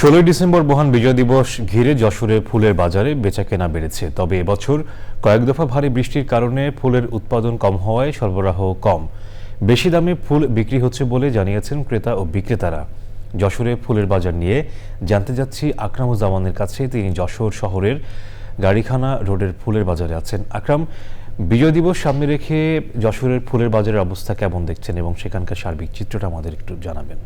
ষোলোই ডিসেম্বর মহান বিজয় দিবস ঘিরে যশোরে ফুলের বাজারে বেচাকেনা বেড়েছে। তবে এবছর কয়েক দফা ভারী বৃষ্টির কারণে ফুলের উৎপাদন কম হওয়ায় সরবরাহ কম। বেশি দামে ফুল বিক্রি হচ্ছে বলে জানিয়েছেন ক্রেতা ও বিক্রেতারা। যশোরে ফুলের বাজার নিয়ে জানতে যাচ্ছি আকরামুজ্জামানের কাছে। তিনি যশোর শহরের গাড়িখানা রোডের ফুলের বাজারে আছেন। আকরাম, বিজয় দিবস সামনে রেখে যশোরের ফুলের বাজারের অবস্থা কেমন দেখছেন এবং সেখানকার সার্বিক চিত্রটা আমাদের একটু জানাবেন।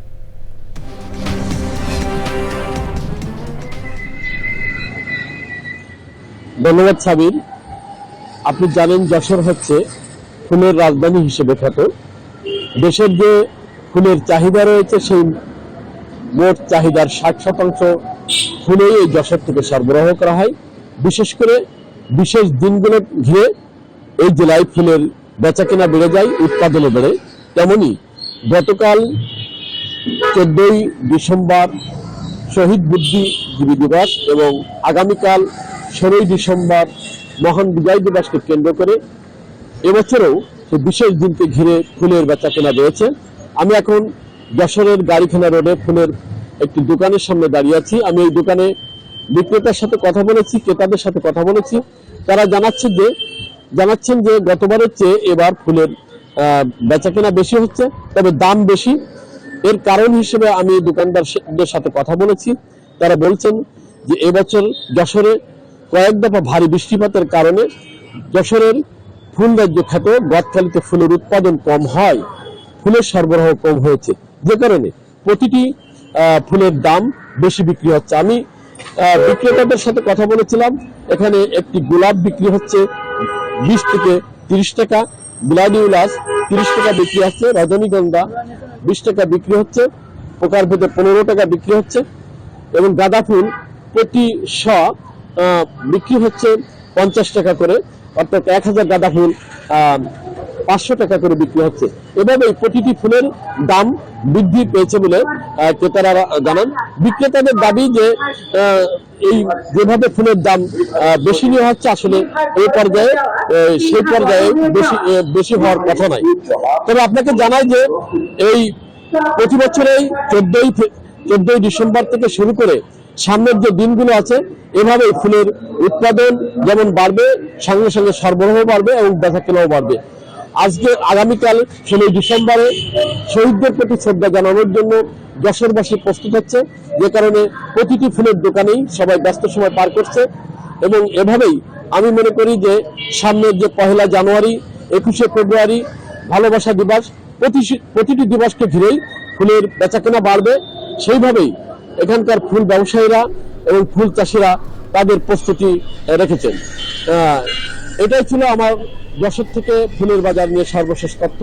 ধন্যবাদ সাবির। আপনি জানেন যশোর হচ্ছে ফুলের রাজধানী হিসেবে খ্যাত। দেশের যে ফুলের চাহিদা রয়েছে, সেই মোট চাহিদার ষাট শতাংশ ফুলেই এই যশোর থেকে সরবরাহ করা হয়। বিশেষ করে বিশেষ দিনগুলো ঘিরে এই জেলায় ফুলের বেচাকেনা বেড়ে যায়, উৎপাদনও বেড়ে। তেমনি গতকাল চোদ্দই ডিসেম্বর শহীদ বুদ্ধিজীবী দিবস এবং আগামীকাল ষোলোই ডিসেম্বর মহান বিজয় দিবসকে কেন্দ্র করে এবছরেও বিশেষ দিনকে ঘিরে ফুলের বেচা কেনা রয়েছে। আমি এখন যশোরের গাড়িখানা রোডে ফুলের একটি দোকানের সামনে দাঁড়িয়ে আছি। আমি এই দোকানে বিক্রেতার সাথে কথা বলেছি ক্রেতাদের সাথে কথা বলেছি। তারা জানাচ্ছে যে জানাচ্ছেন যে গতবারের চেয়ে এবার ফুলের আহ, বেচাকেনা বেশি হচ্ছে তবে দাম বেশি। এর কারণ হিসেবে আমি দোকানদারদের সাথে কথা বলেছি। তারা বলছেন যে এবছর যশোরে কয়েক দফা ভারী বৃষ্টিপাতের কারণে যশোরের ফুল রাজ্য খ্যাত গদখালিতে ফুলের উৎপাদন কম হয়, ফুলের সরবরাহ কম হয়েছে। যে কারণে প্রতিটি ফুলের দাম বেশি বিক্রি হচ্ছে। আমি বিক্রেতাদের সাথে কথা বলেছিলাম, এখানে একটি গোলাপ বিক্রি হচ্ছে বিশ থেকে তিরিশ টাকা গ্লাডিউলাস তিরিশ টাকা বিক্রি হচ্ছে, রজনীগন্ধা বিশ টাকা বিক্রি হচ্ছে, পোকার ভেতর পনেরো টাকা বিক্রি হচ্ছে এবং গাঁদা ফুল প্রতি শ বিক্রি হচ্ছে পঞ্চাশ টাকা করে, অর্থাৎ এক হাজার গাঁদা ফুল পাঁচশো টাকা করে বিক্রি হচ্ছে। এভাবেই প্রতিটি ফুলের দাম বৃদ্ধি পেয়েছে বলে ক্রেতারা জানান। বিক্রেতাদের দাবি যে এই যেভাবে ফুলের দাম বেশি নেওয়া হচ্ছে, আসলে এই পর্যায়ে সেই পর্যায়ে বেশি বেশি হওয়ার কথা নয়। তবে আপনাকে জানাই যে, এই প্রতি বছরেই চোদ্দই চোদ্দই ডিসেম্বর থেকে শুরু করে সামনের যে দিনগুলো আছে এভাবেই ফুলের উৎপাদন যেমন বাড়বে, সঙ্গে সঙ্গে সরবরাহ বাড়বে এবং বেচা কেনাও বাড়বে। আজকে আগামীকাল ষোলোই ডিসেম্বরে শহীদদের প্রতি শ্রদ্ধা জানানোর জন্য যশোরবাসী প্রস্তুত হচ্ছে, যে কারণে প্রতিটি ফুলের দোকানেই সবাই ব্যস্ত সময় পার করছে এবং এভাবেই আমি মনে করি যে সামনের যে পহেলা জানুয়ারি, একুশে ফেব্রুয়ারি ভালোবাসা দিবস প্রতি- প্রতিটি দিবসকে ঘিরেই ফুলের বেচাকেনা বাড়বে। সেইভাবেই এখানকার ফুল ব্যবসায়ীরা এবং ফুল চাষিরা তাদের প্রস্তুতি রেখেছেন। এটাই ছিল আমার যশোর থেকে ফুলের বাজার নিয়ে সর্বশেষ তথ্য।